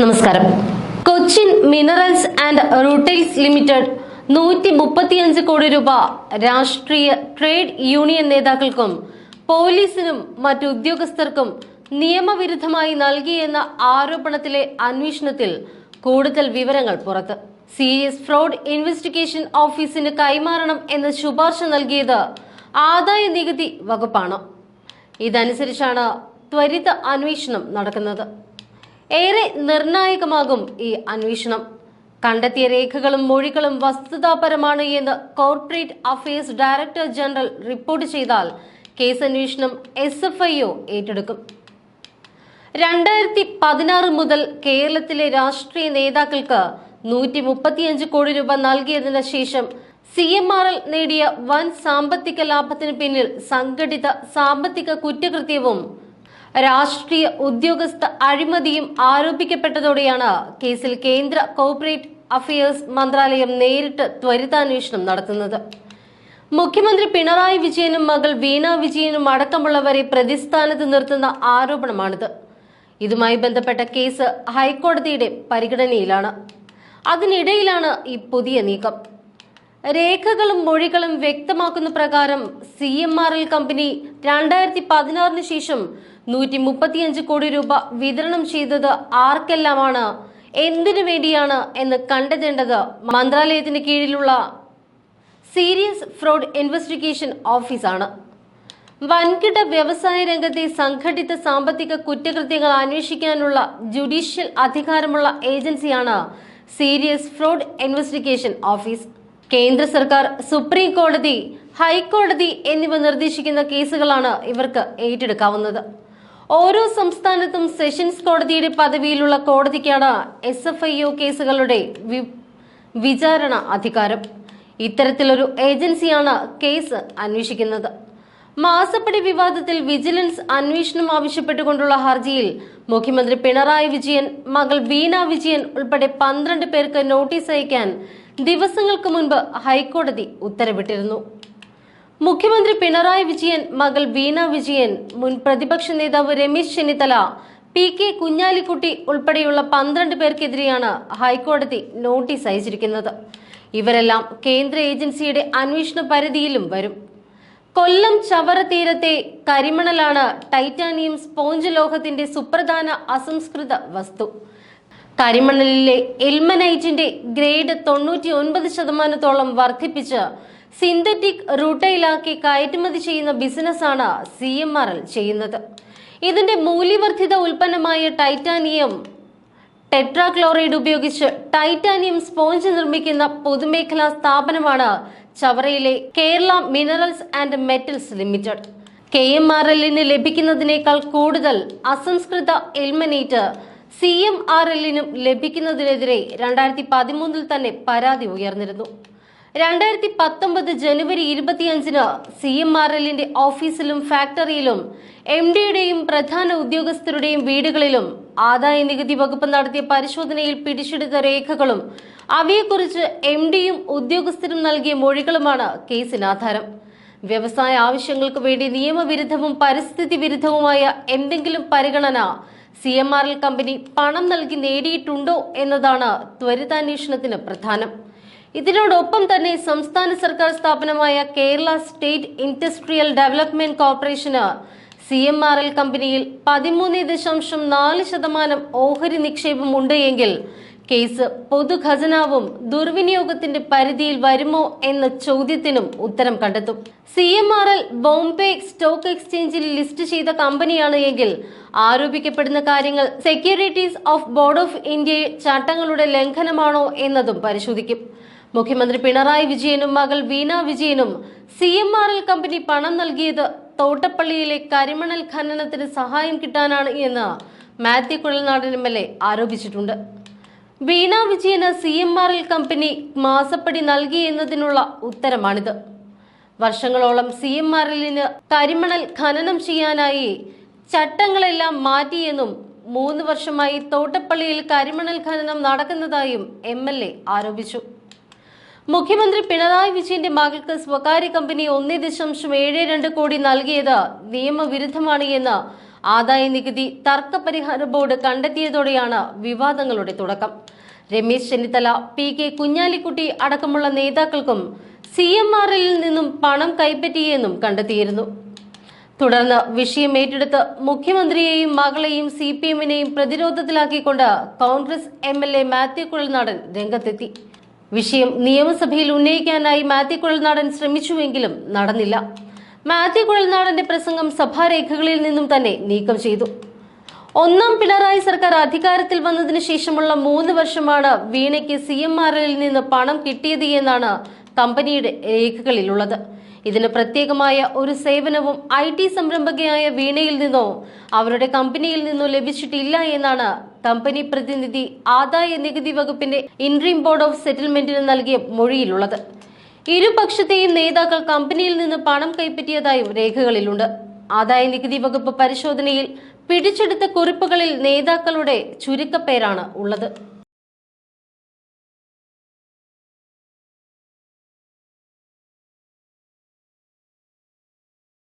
നമസ്കാരം. Cochin minerals and rutiles limited നൂറ്റി മുപ്പത്തിയഞ്ച് കോടി രൂപ രാഷ്ട്രീയ ട്രേഡ് യൂണിയൻ നേതാക്കൾക്കും പോലീസിനും മറ്റു ഉദ്യോഗസ്ഥർക്കും നിയമവിരുദ്ധമായി നൽകിയെന്ന ആരോപണത്തിലെ അന്വേഷണത്തിൽ കൂടുതൽ വിവരങ്ങൾ പുറത്ത്. സീരിയസ് ഫ്രോഡ് ഇൻവെസ്റ്റിഗേഷൻ ഓഫീസിന് കൈമാറണം എന്ന ശുപാർശ നൽകിയത് ആദായ നികുതി വകുപ്പാണ്. ഇതനുസരിച്ചാണ് ത്വരിത അന്വേഷണം നടക്കുന്നത്. ഏറെ നിർണായകമാകും ഈ അന്വേഷണം. കണ്ടെത്തിയ രേഖകളും മൊഴികളും വസ്തുതാപരമാണ് എന്ന് corporate affairs director general report ചെയ്താൽ കേസ് അന്വേഷണം എസ് എഫ് ഐ ഒ ഏറ്റെടുക്കും. രണ്ടായിരത്തി പതിനാറ് മുതൽ കേരളത്തിലെ രാഷ്ട്രീയ നേതാക്കൾക്ക് നൂറ്റി മുപ്പത്തിയഞ്ച് കോടി രൂപ നൽകിയതിന് ശേഷം സി എം ആർ എൽ നേടിയ വൻ സാമ്പത്തിക ലാഭത്തിന് പിന്നിൽ സംഘടിത സാമ്പത്തിക കുറ്റകൃത്യവും രാഷ്ട്രീയ ഉദ്യോഗസ്ഥ അഴിമതിയും ആരോപിക്കപ്പെട്ടതോടെയാണ് കേസിൽ കേന്ദ്ര കോർപ്പറേറ്റ് അഫയേഴ്സ് മന്ത്രാലയം നേരിട്ട് ത്വരിതാന്വേഷണം നടത്തുന്നത്. മുഖ്യമന്ത്രി പിണറായി വിജയനും മകൾ വീണ വിജയനും അടക്കമുള്ളവരെ പ്രതിസ്ഥാനത്ത് നിർത്തുന്ന ആരോപണമാണിത്. ഇതുമായി ബന്ധപ്പെട്ട കേസ് ഹൈക്കോടതിയുടെ പരിഗണനയിലാണ്. അതിനിടയിലാണ് ഈ പുതിയ നീക്കം. രേഖകളും മൊഴികളും വ്യക്തമാക്കുന്ന പ്രകാരം C M R L company രണ്ടായിരത്തി പതിനാറിന് ശേഷം നൂറ്റി മുപ്പത്തിയഞ്ച് കോടി രൂപ വിതരണം ചെയ്തത് ആർക്കെല്ലാമാണ്? എന്തിനു വേണ്ടിയാണ് എന്ന് കണ്ടെത്തേണ്ടത് മന്ത്രാലയത്തിന് കീഴിലുള്ള സീരിയസ് ഫ്രോഡ് ഇൻവെസ്റ്റിഗേഷൻ ഓഫീസാണ്. വൻകിട വ്യവസായ രംഗത്തെ സംഘടിത സാമ്പത്തിക കുറ്റകൃത്യങ്ങൾ അന്വേഷിക്കാനുള്ള ജുഡീഷ്യൽ അധികാരമുള്ള ഏജൻസിയാണ് സീരിയസ് ഫ്രോഡ് ഇൻവെസ്റ്റിഗേഷൻ ഓഫീസ്. കേന്ദ്ര സർക്കാർ സുപ്രീം കോടതി ഹൈക്കോടതി എന്നിവ നിർദ്ദേശിക്കുന്ന കേസുകളാണ് ഇവർക്ക് ഏറ്റെടുക്കാവുന്നത്. ഓരോ സംസ്ഥാനത്തും സെഷൻസ് കോടതിയുടെ പദവിയിലുള്ള കോടതിക്കാണ് എസ് എഫ് ഐ ഒ കേസുകളുടെ വിചാരണ അധികാരം. ഇത്തരത്തിലൊരു ഏജൻസിയാണ് കേസ് അന്വേഷിക്കുന്നത്. മാസപ്പടി വിവാദത്തിൽ വിജിലൻസ് അന്വേഷണം ആവശ്യപ്പെട്ടുകൊണ്ടുള്ള ഹർജിയിൽ മുഖ്യമന്ത്രി പിണറായി വിജയൻ മകൾ വീണ വിജയൻ ഉൾപ്പെടെ പന്ത്രണ്ട് പേർക്ക് നോട്ടീസ് അയക്കാൻ ദിവസങ്ങൾക്ക് മുൻപ് ഹൈക്കോടതി ഉത്തരവിട്ടിരുന്നു. മുഖ്യമന്ത്രി പിണറായി വിജയൻ മകൾ വീണ വിജയൻ മുൻ പ്രതിപക്ഷ നേതാവ് രമേശ് ചെന്നിത്തല പി കെ കുഞ്ഞാലിക്കുട്ടി ഉൾപ്പെടെയുള്ള പന്ത്രണ്ട് പേർക്കെതിരെയാണ് ഹൈക്കോടതി നോട്ടീസ് അയച്ചിരിക്കുന്നത്. ഇവരെല്ലാം കേന്ദ്ര ഏജൻസിയുടെ അന്വേഷണ പരിധിയിലും വരും. കൊല്ലം ചവറ തീരത്തെ കരിമണലാണ് ടൈറ്റാനിയം സ്പോഞ്ച് ലോഹത്തിന്റെ സുപ്രധാന അസംസ്കൃത വസ്തു. കരിമണലിലെ എൽമനൈറ്റിന്റെ ഗ്രേഡ് തൊണ്ണൂറ്റി ഒൻപത് ശതമാനത്തോളം വർദ്ധിപ്പിച്ച് സിന്തറ്റിക് റൂട്ടയിലാക്കി കയറ്റുമതി ചെയ്യുന്ന ബിസിനസ്സാണ് സി എം ആർ എൽ ചെയ്യുന്നത്. ഇതിന്റെ മൂല്യവർദ്ധിത ഉൽപ്പന്നമായ ടൈറ്റാനിയം ടെട്രാക്ലോറൈഡ് ഉപയോഗിച്ച് ടൈറ്റാനിയം സ്പോഞ്ച് നിർമ്മിക്കുന്ന പൊതുമേഖലാ സ്ഥാപനമാണ് ചവറയിലെ Kerala minerals and metals limited. K M R എല്ലിന് ലഭിക്കുന്നതിനേക്കാൾ കൂടുതൽ അസംസ്കൃത എൽമനേറ്റ് സി എം ആർ എല്ലിനും ലഭിക്കുന്നതിനെതിരെ രണ്ടായിരത്തി പതിമൂന്നിൽ തന്നെ പരാതി ഉയർന്നിരുന്നു. രണ്ടായിരത്തി പത്തൊമ്പത് ജനുവരി ഇരുപത്തിയഞ്ചിന് സി എം ആർ എല്ലിന്റെ ഓഫീസിലും ഫാക്ടറിയിലും എം ഡിയുടെയും പ്രധാന ഉദ്യോഗസ്ഥരുടെയും വീടുകളിലും ആദായ നികുതി വകുപ്പ് നടത്തിയ പരിശോധനയിൽ പിടിച്ചെടുത്ത രേഖകളും അവയെക്കുറിച്ച് എം ഡിയും ഉദ്യോഗസ്ഥരും നൽകിയ മൊഴികളുമാണ് കേസിന് ആധാരം. വ്യവസായ ആവശ്യങ്ങൾക്ക് വേണ്ടി നിയമവിരുദ്ധവും പരിസ്ഥിതി വിരുദ്ധവുമായ എന്തെങ്കിലും പരിഗണന C M R L company പണം നൽകി നേടിയിട്ടുണ്ടോ എന്നതാണ് ത്വരിതാന്വേഷണത്തിന് പ്രധാനം. ഇതിനോടൊപ്പം തന്നെ സംസ്ഥാന സർക്കാർ സ്ഥാപനമായ കേരള സ്റ്റേറ്റ് ഇൻഡസ്ട്രിയൽ ഡെവലപ്മെന്റ് കോർപ്പറേഷന് സി എം ആർ എൽ കമ്പനിയിൽ പതിമൂന്ന് ദശാംശം നാല് ശതമാനം ഓഹരി നിക്ഷേപം ഉണ്ട് എങ്കിൽ കേസ് പൊതുഖജനാവും ദുർവിനിയോഗത്തിന്റെ പരിധിയിൽ വരുമോ എന്ന ചോദ്യത്തിനും ഉത്തരം കണ്ടെത്തും. C M R L Bombay stock എക്സ്ചേഞ്ചിൽ ലിസ്റ്റ് ചെയ്ത കമ്പനിയാണ് എങ്കിൽ ആരോപിക്കപ്പെടുന്ന കാര്യങ്ങൾ securities of board of India ചട്ടങ്ങളുടെ ലംഘനമാണോ എന്നതും പരിശോധിക്കും. മുഖ്യമന്ത്രി പിണറായി വിജയനും മകൾ വീണ വിജയനും C M R L company പണം നൽകിയത് തോട്ടപ്പള്ളിയിലെ കരിമണൽ ഖനനത്തിന് സഹായം കിട്ടാനാണ് എന്ന് Mathew Kuzhalnadan M L A ആരോപിച്ചിട്ടുണ്ട്. Veena Vijayan C M R L company മാസപ്പടി നൽകി എന്നതിനുള്ള ഉത്തരമാണിത്. വർഷങ്ങളോളം സി എം ആർ എല്ലിന് കരിമണൽ ഖനനം ചെയ്യാനായി ചട്ടങ്ങളെല്ലാം മാറ്റിയെന്നും മൂന്ന് വർഷമായി തോട്ടപ്പള്ളിയിൽ കരിമണൽ ഖനനം നടക്കുന്നതായും എം എൽ എ ആരോപിച്ചു. മുഖ്യമന്ത്രി പിണറായി വിജയന്റെ മകൾക്ക് സ്വകാര്യ കമ്പനി ഒന്നേ ദശാംശം ഏഴ് രണ്ട് കോടി നൽകിയത് നിയമവിരുദ്ധമാണ് എന്ന് ആദായ നികുതി തർക്ക പരിഹാര ബോർഡ് കണ്ടെത്തിയതോടെയാണ് വിവാദങ്ങളുടെ തുടക്കം. രമേശ് ചെന്നിത്തല പി കെ കുഞ്ഞാലിക്കുട്ടി അടക്കമുള്ള നേതാക്കൾക്കും സി എം ആർ നിന്നും പണം കൈപ്പറ്റിയെന്നും കണ്ടെത്തിയിരുന്നു. തുടർന്ന് വിഷയം ഏറ്റെടുത്ത് മുഖ്യമന്ത്രിയെയും മകളെയും സി പി എമ്മിനെയും പ്രതിരോധത്തിലാക്കിക്കൊണ്ട് Congress M L A Mathew Kuzhalnadan രംഗത്തെത്തി. വിഷയം നിയമസഭയിൽ ഉന്നയിക്കാനായി മാത്യു കുഴൽനാടൻ ശ്രമിച്ചുവെങ്കിലും നടന്നില്ല. മാത്യു കുഴൽനാടന്റെ പ്രസംഗം സഭാരേഖകളിൽ നിന്നും തന്നെ നീക്കം ചെയ്തു. ഒന്നാം പിണറായി സർക്കാർ അധികാരത്തിൽ വന്നതിന് ശേഷമുള്ള മൂന്ന് വർഷമാണ് വീണയ്ക്ക് സി എം ആർ എല്ലിൽ നിന്ന് പണം കിട്ടിയത് എന്നാണ് കമ്പനിയുടെ രേഖകളിലുള്ളത്. ഇതിന് പ്രത്യേകമായ ഒരു സേവനവും ഐ ടി സംരംഭകയായ വീണയിൽ നിന്നോ അവരുടെ കമ്പനിയിൽ നിന്നോ ലഭിച്ചിട്ടില്ല എന്നാണ് കമ്പനി പ്രതിനിധി ആദായ നികുതി വകുപ്പിന്റെ ഇൻട്രീം ബോർഡ് ഓഫ് സെറ്റിൽമെന്റിന് നൽകിയ മൊഴിയിലുള്ളത്. ഇരുപക്ഷത്തെയും നേതാക്കൾ കമ്പനിയിൽ നിന്ന് പണം കൈപ്പറ്റിയതായും രേഖകളിലുണ്ട്. ആദായ നികുതി വകുപ്പ് പരിശോധനയിൽ പിടിച്ചെടുത്ത കുറിപ്പുകളിൽ നേതാക്കളുടെ ചുരുക്കപ്പേരാണ് ഉള്ളത്.